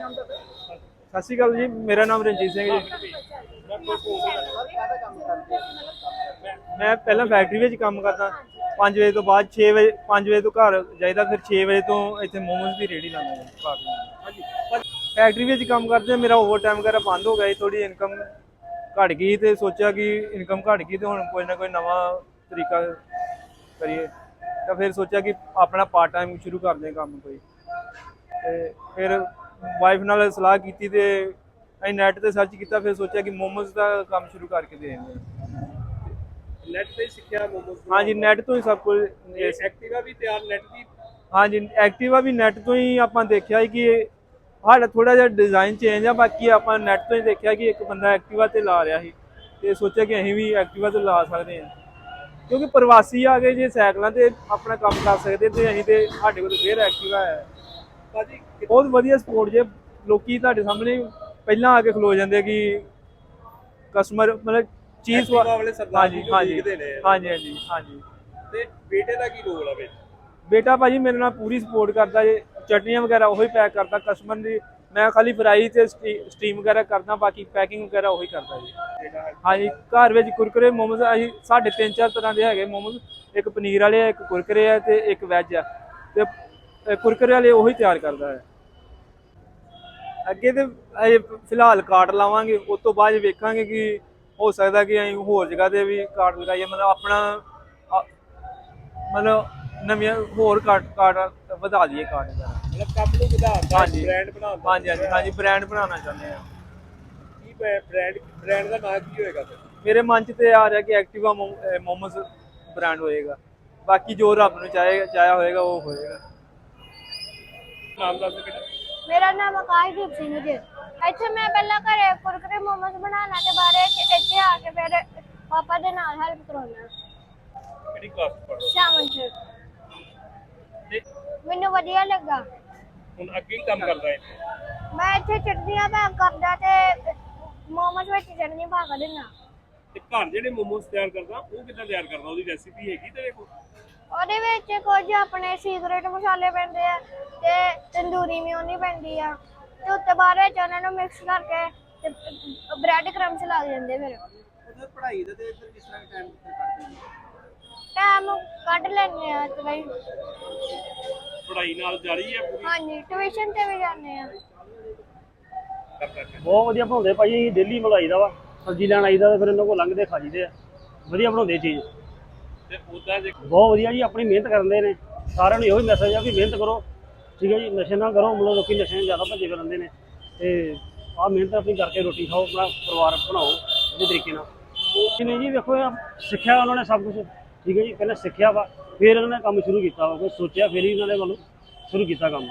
ਨਾਮ ਦਾ ਸਤਿ ਸ਼੍ਰੀ ਅਕਾਲ ਜੀ, ਮੇਰਾ ਨਾਮ ਰਣਜੀਤ ਸਿੰਘ ਜੀ। ਮੈਂ ਪਹਿਲਾਂ ਫੈਕਟਰੀ ਵਿੱਚ ਕੰਮ ਕਰਦਾ 5 ਵਜੇ ਤੋਂ ਬਾਅਦ 6 ਵਜੇ 5 ਵਜੇ ਤੋਂ ਘਰ ਜਾਈਦਾ, ਫਿਰ 6 ਵਜੇ ਤੋਂ ਇੱਥੇ ਮੋਮੋਸ ਦੀ ਰੇੜੀ ਲਾਉਂਦਾ ਘਰ ਨੂੰ। ਫੈਕਟਰੀ ਵਿੱਚ ਕੰਮ ਕਰਦੇ, ਮੇਰਾ ਓਵਰ ਟਾਈਮ ਵਗੈਰਾ ਬੰਦ ਹੋ ਗਿਆ ਜੀ ਥੋੜੀ ਇਨਕਮ ਘਟ ਗਈ ਤੇ ਸੋਚਿਆ ਕਿ ਇਨਕਮ ਘਟ ਗਈ ਤੇ ਹੁਣ ਕੋਈ ਨਾ ਕੋਈ ਨਵਾਂ ਤਰੀਕਾ ਕਰੀਏ। ਤਾਂ ਫਿਰ ਸੋਚਿਆ ਕਿ ਆਪਣਾ ਪਾਰਟ ਟਾਈਮ ਸ਼ੁਰੂ ਕਰਦੇ ਹਾਂ ਕੰਮ ਕੋਈ। ਤੇ ਫਿਰ ਵਾਈਫ ਨਾਲ ਸਲਾਹ ਕੀਤੀ ਤੇ ਅਸੀਂ ਨੈਟ ਤੇ ਸਰਚ ਕੀਤਾ ਫਿਰ ਸੋਚਿਆ ਕਿ ਮੋਮੋਸ ਦਾ ਕੰਮ ਸ਼ੁਰੂ ਕਰਕੇ ਦੇ ਦਿੰਦੇ ਹਾਂ। ਨੈਟ ਤੇ ਸਿੱਖਿਆ ਮੋਮੋਸ ਹਾਂਜੀ ਨੈਟ ਤੋਂ ਹੀ ਸਭ ਕੁਝ ਐਕਟਿਵਾ ਵੀ ਤਿਆਰ ਨੈਟ ਦੀ? ਹਾਂਜੀ ਐਕਟਿਵਾ ਵੀ ਨੈਟ ਤੋਂ ਹੀ ਆਪਾਂ ਦੇਖਿਆ ਕਿ ਇਹ ਸਾਡਾ ਥੋੜਾ ਜਿਹਾ ਡਿਜ਼ਾਈਨ ਚੇਂਜ ਆ ਬਾਕੀ ਆਪਾਂ ਨੈਟ ਤੋਂ ਹੀ ਦੇਖਿਆ ਕਿ ਇੱਕ ਬੰਦਾ ਐਕਟਿਵਾ ਤੇ ਲਾ ਰਿਹਾ ਸੀ। ਤੇ ਸੋਚਿਆ ਕਿ ਅਸੀਂ ਵੀ ਐਕਟਿਵਾ ਤੇ ਲਾ ਸਕਦੇ ਹਾਂ। ਕਿਉਂਕਿ ਪ੍ਰਵਾਸੀ ਆ ਗਏ ਜੇ ਸਾਈਕਲਾਂ ਤੇ ਆਪਣਾ ਕੰਮ ਕਰ ਸਕਦੇ ਤੇ ਅਸੀਂ ਤੇ ਸਾਡੇ ਕੋਲ ਫੇਰ ਐਕਟਿਵਾ ਹੈ। ਭਾਜੀ ਬਹੁਤ ਵਧੀਆ ਸਪੋਰਟ ਜੇ ਲੋਕੀ ਤੁਹਾਡੇ ਸਾਹਮਣੇ ਪਹਿਲਾਂ ਆ ਕੇ ਖਲੋ ਜਾਂਦੇ ਕਿ ਕਸਟਮਰ ਮਤਲਬ ਚੀਜ਼ ਵਾਲੇ ਸਰਦਾਰ ਹਾਂਜੀ ਜੀ ਹਾਂਜੀ। ਹਾਂਜੀ ਹਾਂਜੀ ਹਾਂਜੀ। ਤੇ ਬੇਟੇ ਦਾ ਕੀ ਰੋਲ ਆ ਵਿੱਚ ਬੇਟਾ ਭਾਜੀ ਮੇਰੇ ਨਾਲ ਪੂਰੀ ਸਪੋਰਟ ਕਰਦਾ ਜੇ ਚਟਨੀਆਂ ਵਗੈਰਾ ਉਹੀ ਪੈਕ ਕਰਦਾ ਕਸਟਮਰ ਦੀ ਮੈਂ ਖਾਲੀ ਫਰਾਈ ਤੇ ਸਟੀਮ ਵਗੈਰਾ ਕਰਦਾ ਬਾਕੀ ਪੈਕਿੰਗ ਵਗੈਰਾ ਉਹੀ ਕਰਦਾ ਜੀ। ਹਾਂਜੀ ਘਰ ਵਿੱਚ ਕੁਰਕਰੇ ਮੋਮੋਸ ਅਸੀਂ ਸਾਡੇ ਤਿੰਨ ਚਾਰ ਤਰ੍ਹਾਂ ਦੇ ਹੈਗੇ ਮੋਮੋਸ। ਇੱਕ ਪਨੀਰ ਵਾਲੇ ਆ ਇੱਕ ਕੁਰਕਰੇ ਆ ਤੇ ਇੱਕ ਵੈਜ ਆ। ਤੇ ਕੁਰਕਰੇ ਵਾਲੇ ਉਹੀ ਤਿਆਰ ਕਰਦਾ ਹੈ। ਅੱਗੇ ਤੇ ਅਜੇ ਫਿਲਹਾਲ ਕਾਰਡ ਲਾਵਾਂਗੇ ਉਸ ਤੋਂ ਬਾਅਦ ਵੇਖਾਂਗੇ ਕਿ ਹੋ ਸਕਦਾ ਕਿ ਅਸੀਂ ਹੋਰ ਜਗ੍ਹਾ ਤੇ ਵੀ ਕਾਰਡ ਲਗਾਈਏ ਮਤਲਬ ਆਪਣਾ ਅ, ਮਤਲਬ ਨਵੀਆਂ ਹੋਰ ਕਾਰਡ ਕਾਰਡ ਵਧਾ ਦਈਏ ਕਾਰਡ ਦਾ ਮਤਲਬ ਕੰਮ ਨੂੰ ਵਧਾਉਂਦਾ ਹਾਂਜੀ। ਬ੍ਰਾਂਡ ਬਣਾਉਂਦਾ ਹਾਂਜੀ ਹਾਂਜੀ ਹਾਂਜੀ ਬ੍ਰਾਂਡ ਬਣਾਉਣਾ ਚਾਹੁੰਦੇ ਆ ਕੀ ਬ੍ਰਾਂਡ ਬ੍ਰਾਂਡ ਦਾ ਨਾਮ ਕੀ ਹੋਏਗਾ ਫਿਰ? ਮੇਰੇ ਮਨ 'ਚ ਤੇ ਆ ਰਿਹਾ ਕਿ ਐਕਟਿਵਾ ਮੋਮੋਸ ਬ੍ਰਾਂਡ ਹੋਏਗਾ। ਬਾਕੀ ਜੋ ਰੱਬ ਨੂੰ ਚਾਹੇਗਾ ਚਾਹਿਆ ਹੋਏਗਾ ਉਹ ਹੋਏਗਾ। ਨਾਮ ਦੱਸ ਕਿਹੜਾ ਮੇਰਾ ਨਾਮ ਆਕਾਸ਼ਦੀਪ ਸਿੰਘ ਜੀ। ਇੱਥੇ ਮੈਂ ਪਹਿਲਾਂ ਘਰੇ ਕੁਰਕਰੇ ਮੋਮੋਸ ਬਣਾਉਣਾ ਤੇ ਬਾਰੇ ਇੱਥੇ ਆ ਕੇ ਫਿਰ ਪਾਪਾ ਦੇ ਨਾਲ ਹੈਲਪ ਕਰਾਉਣਾ। ਕਿਹੜੀ ਕਲਾਸ ਪੜ੍ਹਦਾ ਸ਼ਾਮਨ ਚ ਤੇ ਮੈਨੂੰ ਵਧੀਆ ਲੱਗਾ। ਹੁਣ ਅੱਗੇ ਹੀ ਕੰਮ ਕਰਦਾ ਹੈ ਮੈਂ ਇੱਥੇ ਚਟਨੀਆਂ ਪੈਕ ਕਰਦਾ ਤੇ ਮੋਮੋਸ ਵਿੱਚ ਚਟਨੀ ਪਾ ਕੇ ਦਿੰਦਾ। ਤੇ ਘਰ ਜਿਹੜੇ ਮੋਮੋਸ ਤਿਆਰ ਕਰਦਾ ਉਹ ਕਿੱਦਾਂ ਤਿਆਰ ਕਰਦਾ? ਉਹਦੀ ਰੈਸਿਪੀ ਹੈਗੀ ਤੇਰੇ ਕੋਲ? ਉਹਦੇ ਵਿੱਚ ਕੁਝ ਆਪਣੇ ਸੀਕ੍ਰੇਟ ਮਸਾਲੇ ਪੈਂਦੇ ਆ। ਤੇ ਤੰਦੂਰੀ ਮਿਓਨੀ ਪੈਂਦੀ ਆ। ਤੇ ਉੱਤੇ ਬਾਅਦ ਵਿੱਚ ਉਹਨਾਂ ਨੂੰ ਮਿਕਸ ਕਰਕੇ ਤੇ ਬ੍ਰੈਡ ਕਰੰਬਸ ਲੱਗ ਜਾਂਦੇ ਫਿਰ। ਉਹਦਾ ਪੜ੍ਹਾਈ ਦਾ ਤੇ ਫਿਰ ਕਿਸ ਤਰ੍ਹਾਂ ਟਾਈਮ ਕੱਢਦੇ ਟਾਈਮ ਕੱਢ ਲੈਂਦੇ ਆ ਤੇ ਬਈ। ਪੜ੍ਹਾਈ ਨਾਲ ਜਾਰੀ ਹੈ ਪੂਰੀ? ਹਾਂਜੀ ਟਿਊਸ਼ਨ ਤੇ ਵੀ ਜਾਂਦੇ ਆ। ਬਹੁਤ ਵਧੀਆ ਬਣਾਉਂਦੇ ਭਾਜੀ ਡੇਲੀ ਮਲਾਈ ਦਾ ਵਾ। ਸਬਜ਼ੀ ਲੈਣ ਆਈਦਾ ਤੇ ਫਿਰ ਇਹਨਾਂ ਕੋਲ ਲੰਘਦੇ ਖਾ ਜੀਦੇ ਆ। ਵਧੀਆ ਬਣਾਉਂਦੇ ਚੀਜ਼। ਤੇ ਉਦਾਂ ਜੇ ਬਹੁਤ ਵਧੀਆ ਜੀ ਆਪਣੀ ਮਿਹਨਤ ਕਰਦੇ ਨੇ। ਸਾਰਿਆਂ ਨੂੰ ਇਹੋ ਹੀ ਮੈਸੇਜ ਆ ਵੀ ਮਿਹਨਤ ਕਰੋ। ਠੀਕ ਹੈ ਜੀ, ਨਸ਼ੇ ਨਾ ਕਰੋ, ਮਤਲਬ ਲੋਕੀ ਨਸ਼ੇ ਨੂੰ ਜ਼ਿਆਦਾ ਭੱਜੇ ਫਿਰਦੇ ਨੇ। ਤੇ ਆਹ ਮਿਹਨਤ ਆਪਣੀ ਕਰਕੇ ਰੋਟੀ ਖਾਓ, ਆਪਣਾ ਪਰਿਵਾਰ ਬਣਾਓ ਵਧੀਆ ਤਰੀਕੇ ਨਾਲ। ਉਹ ਨਹੀਂ ਜੀ, ਵੇਖੋ ਸਿੱਖਿਆ ਉਹਨਾਂ ਨੇ ਸਭ ਕੁਝ ਠੀਕ ਹੈ ਜੀ, ਪਹਿਲਾਂ ਸਿੱਖਿਆ ਵਾ, ਫਿਰ ਉਹਨਾਂ ਨੇ ਕੰਮ ਸ਼ੁਰੂ ਕੀਤਾ ਵਾ, ਕੋਈ ਸੋਚਿਆ, ਫਿਰ ਹੀ ਉਹਨਾਂ ਨੇ ਵੱਲੋਂ ਸ਼ੁਰੂ ਕੀਤਾ ਕੰਮ।